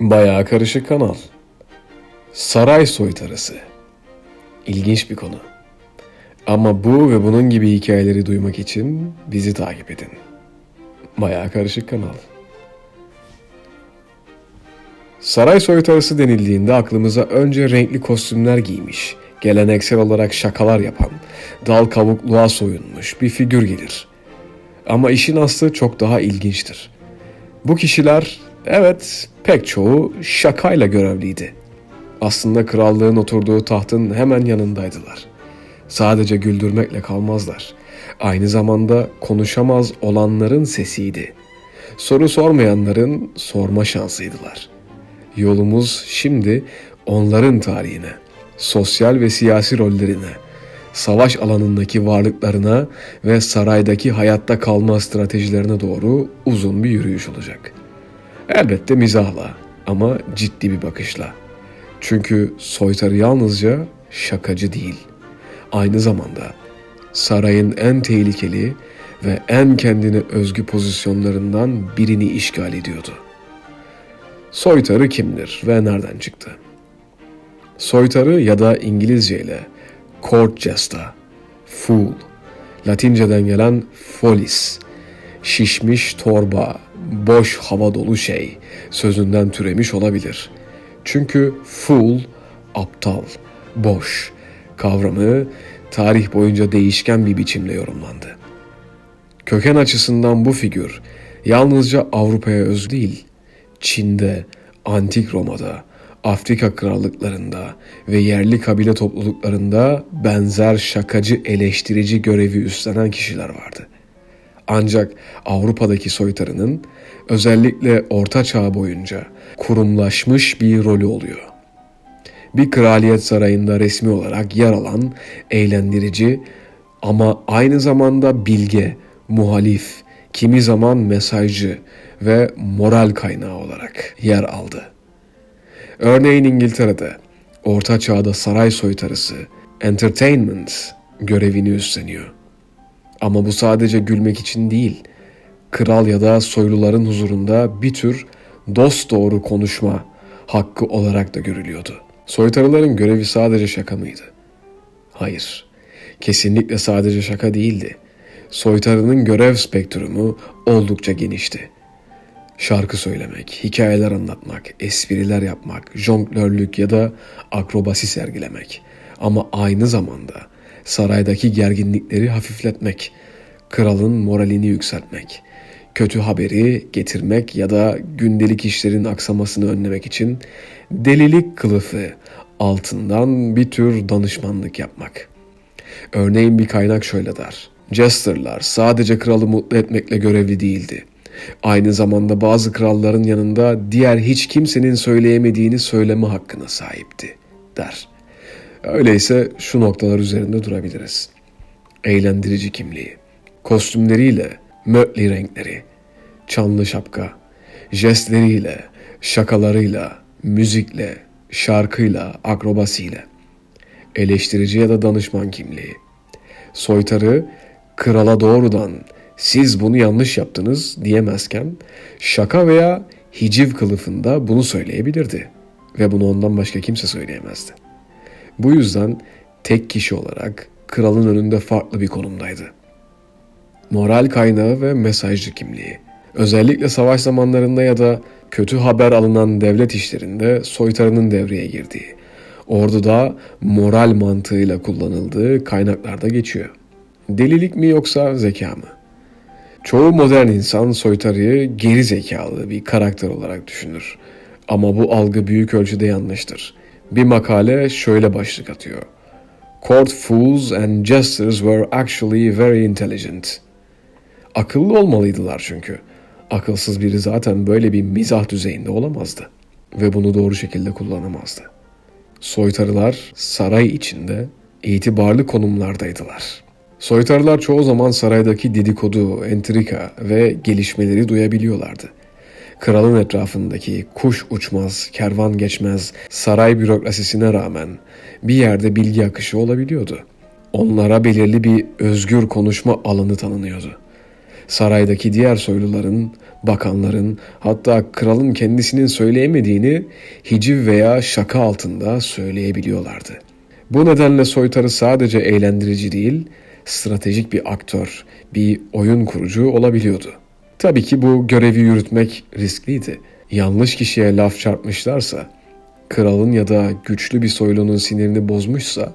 Bayağı karışık kanal. Saray soytarısı. İlginç bir konu. Ama bu ve bunun gibi hikayeleri duymak için bizi takip edin. Bayağı karışık kanal. Saray soytarısı denildiğinde aklımıza önce renkli kostümler giymiş, geleneksel olarak şakalar yapan, dal kavukluğa soyunmuş bir figür gelir. Ama işin aslı çok daha ilginçtir. Bu kişiler, evet pek çoğu şakayla görevliydi. Aslında krallığın oturduğu tahtın hemen yanındaydılar. Sadece güldürmekle kalmazlar. Aynı zamanda konuşamaz olanların sesiydi. Soru sormayanların sorma şansıydılar. Yolumuz şimdi onların tarihine, sosyal ve siyasi rollerine, savaş alanındaki varlıklarına ve saraydaki hayatta kalma stratejilerine doğru uzun bir yürüyüş olacak. Elbette mizahla ama ciddi bir bakışla. Çünkü soytarı yalnızca şakacı değil. Aynı zamanda sarayın en tehlikeli ve en kendine özgü pozisyonlarından birini işgal ediyordu. Soytarı kimdir ve nereden çıktı? Soytarı ya da İngilizce ile court jester, fool, Latinceden gelen folis, şişmiş torba, boş hava dolu şey sözünden türemiş olabilir. Çünkü fool, aptal, boş kavramı tarih boyunca değişken bir biçimde yorumlandı. Köken açısından bu figür yalnızca Avrupa'ya öz değil, Çin'de, Antik Roma'da, Afrika krallıklarında ve yerli kabile topluluklarında benzer şakacı eleştirici görevi üstlenen kişiler vardı. Ancak Avrupa'daki soytarının özellikle Orta Çağ boyunca kurumlaşmış bir rolü oluyor. Bir kraliyet sarayında resmi olarak yer alan eğlendirici ama aynı zamanda bilge, muhalif, kimi zaman mesajcı ve moral kaynağı olarak yer aldı. Örneğin İngiltere'de Orta Çağ'da saray soytarısı entertainment görevini üstleniyor. Ama bu sadece gülmek için değil, kral ya da soyluların huzurunda bir tür dost doğru konuşma hakkı olarak da görülüyordu. Soytarıların görevi sadece şaka mıydı? Hayır, kesinlikle sadece şaka değildi. Soytarının görev spektrumu oldukça genişti şarkı söylemek, hikayeler anlatmak, espriler yapmak, jonglörlük ya da akrobasi sergilemek. Ama aynı zamanda saraydaki gerginlikleri hafifletmek, kralın moralini yükseltmek, kötü haberi getirmek ya da gündelik işlerin aksamasını önlemek için delilik kılıfı altından bir tür danışmanlık yapmak. Örneğin bir kaynak şöyle der. Jester'lar sadece kralı mutlu etmekle görevli değildi. Aynı zamanda bazı kralların yanında diğer hiç kimsenin söyleyemediğini söyleme hakkına sahipti, der. Öyleyse şu noktalar üzerinde durabiliriz. Eğlendirici kimliği, kostümleriyle, mötli renkleri, çanlı şapka, jestleriyle, şakalarıyla, müzikle, şarkıyla, akrobasiyle, eleştirici ya da danışman kimliği, soytarı, krala doğrudan siz bunu yanlış yaptınız diyemezken şaka veya hiciv kılıfında bunu söyleyebilirdi ve bunu ondan başka kimse söyleyemezdi. Bu yüzden tek kişi olarak kralın önünde farklı bir konumdaydı. Moral kaynağı ve mesajcı kimliği. Özellikle savaş zamanlarında ya da kötü haber alınan devlet işlerinde soytarının devreye girdiği, orduda moral mantığıyla kullanıldığı kaynaklarda geçiyor. Delilik mi yoksa zeka mı? Çoğu modern insan soytarıyı geri zekalı bir karakter olarak düşünür. Ama bu algı büyük ölçüde yanlıştır. Bir makale şöyle başlık atıyor. Court fools and jesters were actually very intelligent. Akıllı olmalıydılar çünkü. Akılsız biri zaten böyle bir mizah düzeyinde olamazdı. Ve bunu doğru şekilde kullanamazdı. Soytarılar saray içinde itibarlı konumlardaydılar. Soytarılar çoğu zaman saraydaki dedikodu, entrika ve gelişmeleri duyabiliyorlardı. Kralın etrafındaki kuş uçmaz, kervan geçmez saray bürokrasisine rağmen bir yerde bilgi akışı olabiliyordu. Onlara belirli bir özgür konuşma alanı tanınıyordu. Saraydaki diğer soyluların bakanların hatta kralın kendisinin söyleyemediğini hiciv veya şaka altında söyleyebiliyorlardı. Bu nedenle soytarı sadece eğlendirici değil, stratejik bir aktör, bir oyun kurucu olabiliyordu. Tabii ki bu görevi yürütmek riskliydi. Yanlış kişiye laf çarpmışlarsa, kralın ya da güçlü bir soylunun sinirini bozmuşsa,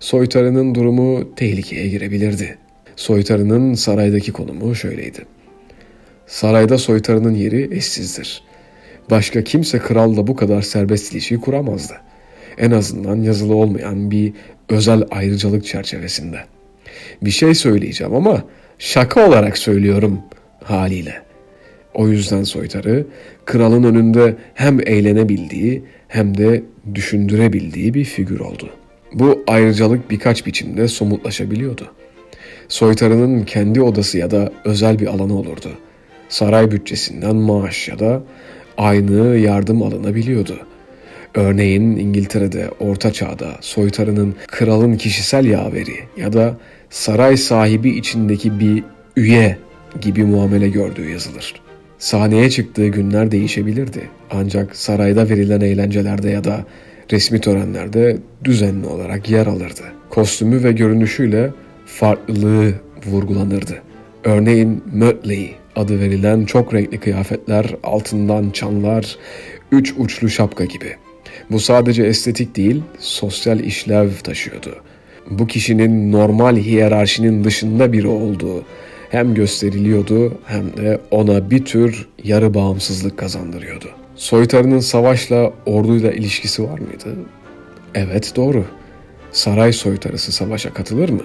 soytarının durumu tehlikeye girebilirdi. Soytarının saraydaki konumu şöyleydi. Sarayda soytarının yeri eşsizdir. Başka kimse kralla bu kadar serbest ilişki kuramazdı. En azından yazılı olmayan bir özel ayrıcalık çerçevesinde. Bir şey söyleyeceğim ama şaka olarak söylüyorum haliyle. O yüzden soytarı kralın önünde hem eğlenebildiği hem de düşündürebildiği bir figür oldu. Bu ayrıcalık birkaç biçimde somutlaşabiliyordu. Soytarının kendi odası ya da özel bir alanı olurdu. Saray bütçesinden maaş ya da aynı yardım alınabiliyordu. Örneğin İngiltere'de Orta Çağ'da soytarının kralın kişisel yaveri ya da saray sahibi içindeki bir üye gibi muamele gördüğü yazılır. Sahneye çıktığı günler değişebilirdi. Ancak sarayda verilen eğlencelerde ya da resmi törenlerde düzenli olarak yer alırdı. Kostümü ve görünüşüyle farklılığı vurgulanırdı. Örneğin Mötley adı verilen çok renkli kıyafetler, altından çanlar, üç uçlu şapka gibi. Bu sadece estetik değil, sosyal işlev taşıyordu. Bu kişinin normal hiyerarşinin dışında biri olduğu hem gösteriliyordu hem de ona bir tür yarı bağımsızlık kazandırıyordu. Soytarının savaşla orduyla ilişkisi var mıydı? Evet doğru. Saray soytarısı savaşa katılır mı?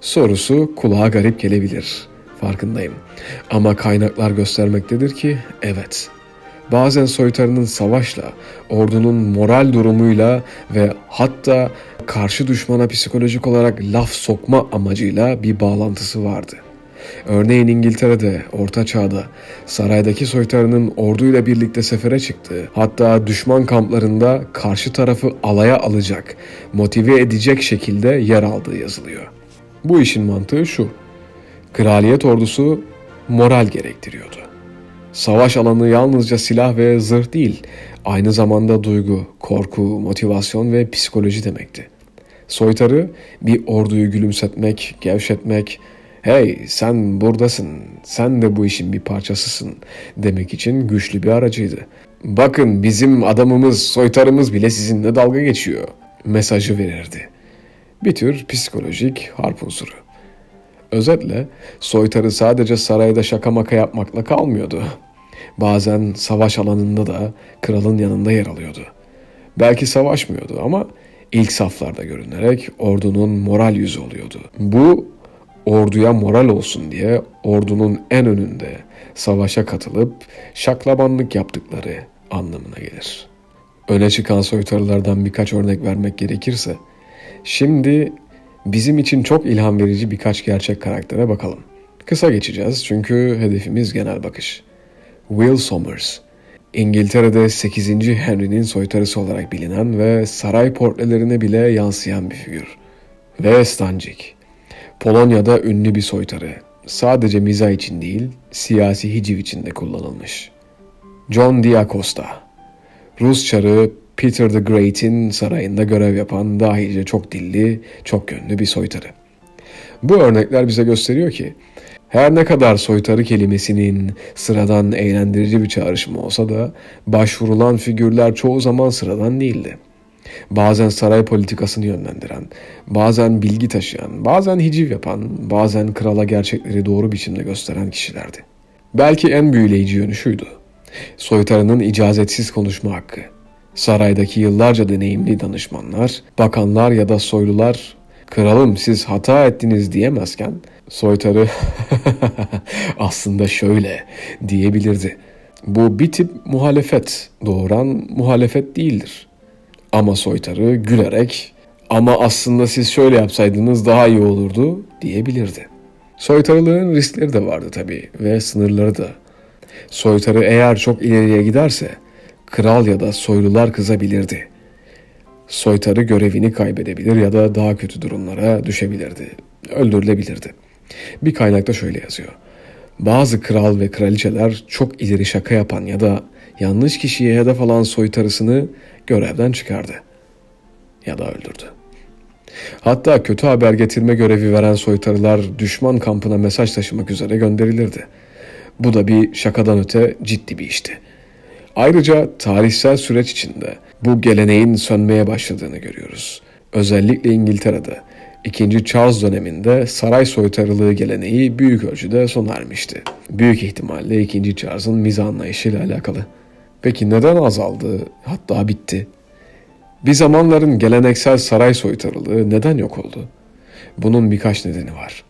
Sorusu kulağa garip gelebilir. Farkındayım. Ama kaynaklar göstermektedir ki evet. Bazen soytarının savaşla, ordunun moral durumuyla ve hatta karşı düşmana psikolojik olarak laf sokma amacıyla bir bağlantısı vardı. Örneğin İngiltere'de Orta Çağ'da saraydaki soytarının orduyla birlikte sefere çıktığı, hatta düşman kamplarında karşı tarafı alaya alacak, motive edecek şekilde yer aldığı yazılıyor. Bu işin mantığı şu. Kraliyet ordusu moral gerektiriyordu. Savaş alanı yalnızca silah ve zırh değil, aynı zamanda duygu, korku, motivasyon ve psikoloji demekti. Soytarı bir orduyu gülümsetmek, gevşetmek, hey sen buradasın, sen de bu işin bir parçasısın demek için güçlü bir aracıydı. Bakın bizim adamımız, soytarımız bile sizinle dalga geçiyor mesajı verirdi. Bir tür psikolojik harp unsuru. Özetle soytarı sadece sarayda şaka maka yapmakla kalmıyordu. Bazen savaş alanında da kralın yanında yer alıyordu. Belki savaşmıyordu ama ilk saflarda görünerek ordunun moral yüzü oluyordu. Bu orduya moral olsun diye ordunun en önünde savaşa katılıp şaklabanlık yaptıkları anlamına gelir. Öne çıkan soytarılardan birkaç örnek vermek gerekirse, şimdi bizim için çok ilham verici birkaç gerçek karaktere bakalım. Kısa geçeceğiz çünkü hedefimiz genel bakış. Will Somers, İngiltere'de 8. Henry'nin soytarısı olarak bilinen ve saray portrelerine bile yansıyan bir figür. Ve Stanzik, Polonya'da ünlü bir soytarı. Sadece miza için değil, siyasi hiciv için de kullanılmış. John D'Acosta, Rus çarı Peter the Great'in sarayında görev yapan dahice çok dilli, çok yönlü bir soytarı. Bu örnekler bize gösteriyor ki her ne kadar soytarı kelimesinin sıradan eğlendirici bir çağrışımı olsa da başvurulan figürler çoğu zaman sıradan değildi. Bazen saray politikasını yönlendiren, bazen bilgi taşıyan, bazen hiciv yapan, bazen krala gerçekleri doğru biçimde gösteren kişilerdi. Belki en büyüleyici yönü şuydu. Soytarının icazetsiz konuşma hakkı. Saraydaki yıllarca deneyimli danışmanlar, bakanlar ya da soylular kralım siz hata ettiniz diyemezken soytarı aslında şöyle diyebilirdi. Bu bir tip muhalefet doğuran muhalefet değildir. Ama soytarı gülerek ama aslında siz şöyle yapsaydınız daha iyi olurdu diyebilirdi. Soytarılığın riskleri de vardı tabii ve sınırları da. Soytarı eğer çok ileriye giderse kral ya da soylular kızabilirdi. Soytarı görevini kaybedebilir ya da daha kötü durumlara düşebilirdi. Öldürülebilirdi. Bir kaynakta şöyle yazıyor. Bazı kral ve kraliçeler çok ileri şaka yapan ya da yanlış kişiye hedef alan soytarısını görevden çıkardı ya da öldürdü. Hatta kötü haber getirme görevi veren soytarılar düşman kampına mesaj taşımak üzere gönderilirdi. Bu da bir şakadan öte ciddi bir işti. Ayrıca tarihsel süreç içinde bu geleneğin sönmeye başladığını görüyoruz. Özellikle İngiltere'de 2. Charles döneminde saray soytarılığı geleneği büyük ölçüde sona ermişti. Büyük ihtimalle 2. Charles'ın mizah anlayışıyla alakalı. Peki neden azaldı hatta bitti? Bir zamanların geleneksel saray soytarılığı neden yok oldu? Bunun birkaç nedeni var.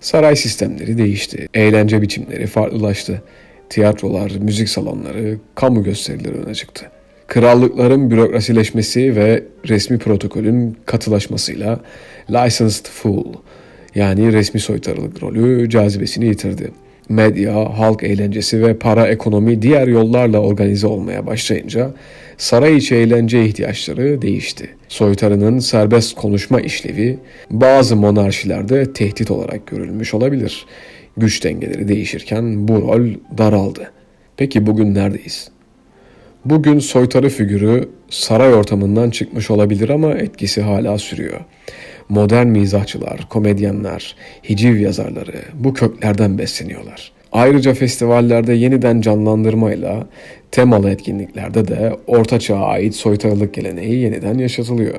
Saray sistemleri değişti, eğlence biçimleri farklılaştı. Tiyatrolar, müzik salonları, kamu gösterileri öne çıktı. Krallıkların bürokrasileşmesi ve resmi protokolün katılaşmasıyla licensed fool yani resmi soytarılık rolü cazibesini yitirdi. Medya, halk eğlencesi ve para ekonomi diğer yollarla organize olmaya başlayınca saray içi eğlence ihtiyaçları değişti. Soytarının serbest konuşma işlevi bazı monarşilerde tehdit olarak görülmüş olabilir. Güç dengeleri değişirken bu rol daraldı. Peki bugün neredeyiz? Bugün soytarı figürü saray ortamından çıkmış olabilir ama etkisi hala sürüyor. Modern mizahçılar, komedyenler, hiciv yazarları bu köklerden besleniyorlar. Ayrıca festivallerde yeniden canlandırmayla temalı etkinliklerde de Orta Çağ'a ait soytarılık geleneği yeniden yaşatılıyor.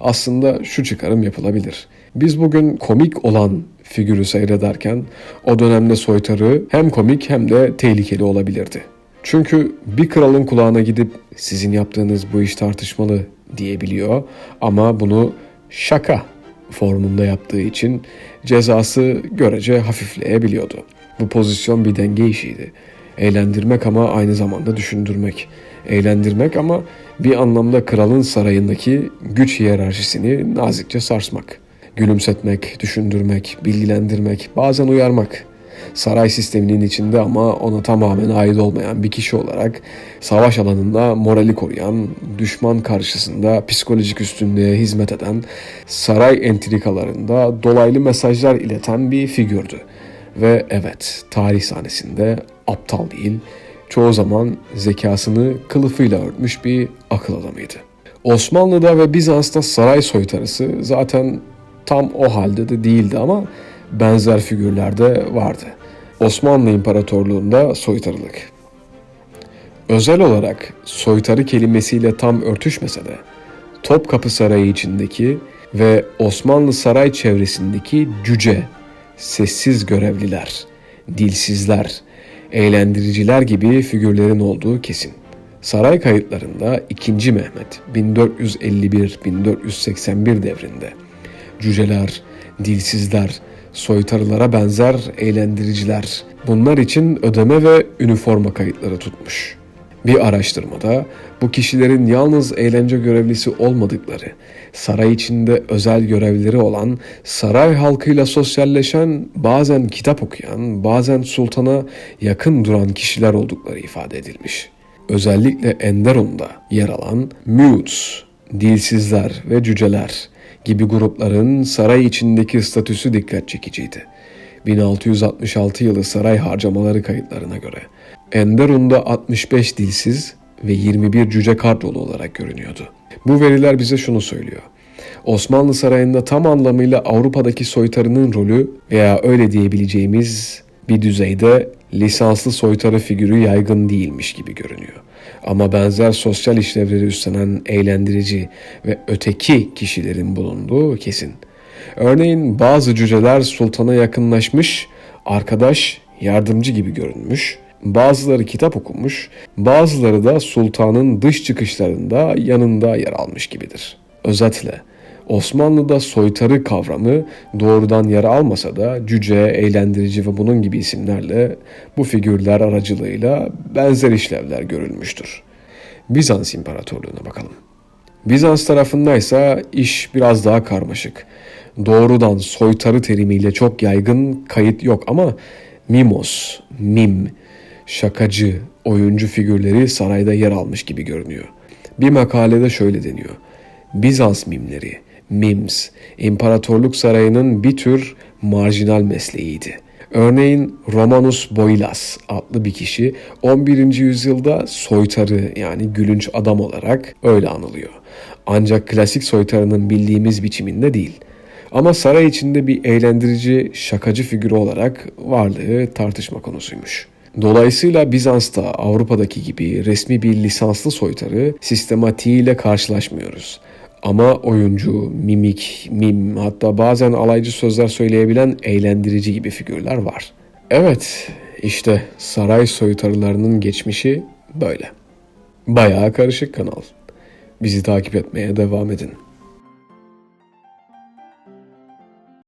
Aslında şu çıkarım yapılabilir. Biz bugün komik olan figürü seyrederken o dönemde soytarı hem komik hem de tehlikeli olabilirdi. Çünkü bir kralın kulağına gidip sizin yaptığınız bu iş tartışmalı diyebiliyor ama bunu şaka formunda yaptığı için cezası görece hafifleyebiliyordu. Bu pozisyon bir denge işiydi. Eğlendirmek ama aynı zamanda düşündürmek. Eğlendirmek ama bir anlamda kralın sarayındaki güç hiyerarşisini nazikçe sarsmak. Gülümsetmek, düşündürmek, bilgilendirmek, bazen uyarmak saray sisteminin içinde ama ona tamamen ait olmayan bir kişi olarak savaş alanında morali koruyan, düşman karşısında psikolojik üstünlüğe hizmet eden, saray entrikalarında dolaylı mesajlar ileten bir figürdü. Ve evet, tarih sahnesinde aptal değil, çoğu zaman zekasını kılıfıyla örtmüş bir akıl adamıydı. Osmanlı'da ve Bizans'ta saray soytarısı zaten tam o halde de değildi ama benzer figürler de vardı. Osmanlı İmparatorluğu'nda soytarılık. Özel olarak soytarı kelimesiyle tam örtüşmese de Topkapı Sarayı içindeki ve Osmanlı saray çevresindeki cüce, sessiz görevliler, dilsizler, eğlendiriciler gibi figürlerin olduğu kesin. Saray kayıtlarında 2. Mehmet 1451-1481 devrinde cüceler, dilsizler, soytarılara benzer eğlendiriciler bunlar için ödeme ve üniforma kayıtları tutmuş. Bir araştırmada bu kişilerin yalnız eğlence görevlisi olmadıkları, saray içinde özel görevleri olan, saray halkıyla sosyalleşen, bazen kitap okuyan, bazen sultana yakın duran kişiler oldukları ifade edilmiş. Özellikle Enderun'da yer alan mutes, dilsizler ve cüceler gibi grupların saray içindeki statüsü dikkat çekiciydi. 1666 yılı saray harcamaları kayıtlarına göre Enderun'da 65 dilsiz ve 21 cüce kadrolu olarak görünüyordu. Bu veriler bize şunu söylüyor. Osmanlı Sarayı'nda tam anlamıyla Avrupa'daki soytarının rolü veya öyle diyebileceğimiz bir düzeyde lisanslı soytarı figürü yaygın değilmiş gibi görünüyor. Ama benzer sosyal işlevleri üstlenen eğlendirici ve öteki kişilerin bulunduğu kesin. Örneğin bazı cüceler sultana yakınlaşmış, arkadaş, yardımcı gibi görünmüş, bazıları kitap okumuş, bazıları da sultanın dış çıkışlarında yanında yer almış gibidir. Özetle Osmanlı'da soytarı kavramı doğrudan yer almasa da cüce, eğlendirici ve bunun gibi isimlerle bu figürler aracılığıyla benzer işlevler görülmüştür. Bizans İmparatorluğu'na bakalım. Bizans tarafındaysa iş biraz daha karmaşık. Doğrudan soytarı terimiyle çok yaygın kayıt yok ama mimos, mim, şakacı, oyuncu figürleri sarayda yer almış gibi görünüyor. Bir makalede şöyle deniyor. Bizans mimleri, mims, imparatorluk sarayının bir tür marjinal mesleğiydi. Örneğin Romanus Boilas adlı bir kişi 11. yüzyılda soytarı yani gülünç adam olarak öyle anılıyor. Ancak klasik soytarının bildiğimiz biçiminde değil. Ama saray içinde bir eğlendirici, şakacı figürü olarak varlığı tartışma konusuymuş. Dolayısıyla Bizans'ta Avrupa'daki gibi resmi bir lisanslı soytarı sistematiğiyle karşılaşmıyoruz. Ama oyuncu, mimik, mim hatta bazen alaycı sözler söyleyebilen eğlendirici gibi figürler var. Evet, işte saray soytarılarının geçmişi böyle. Bayağı karışık kanal. Bizi takip etmeye devam edin.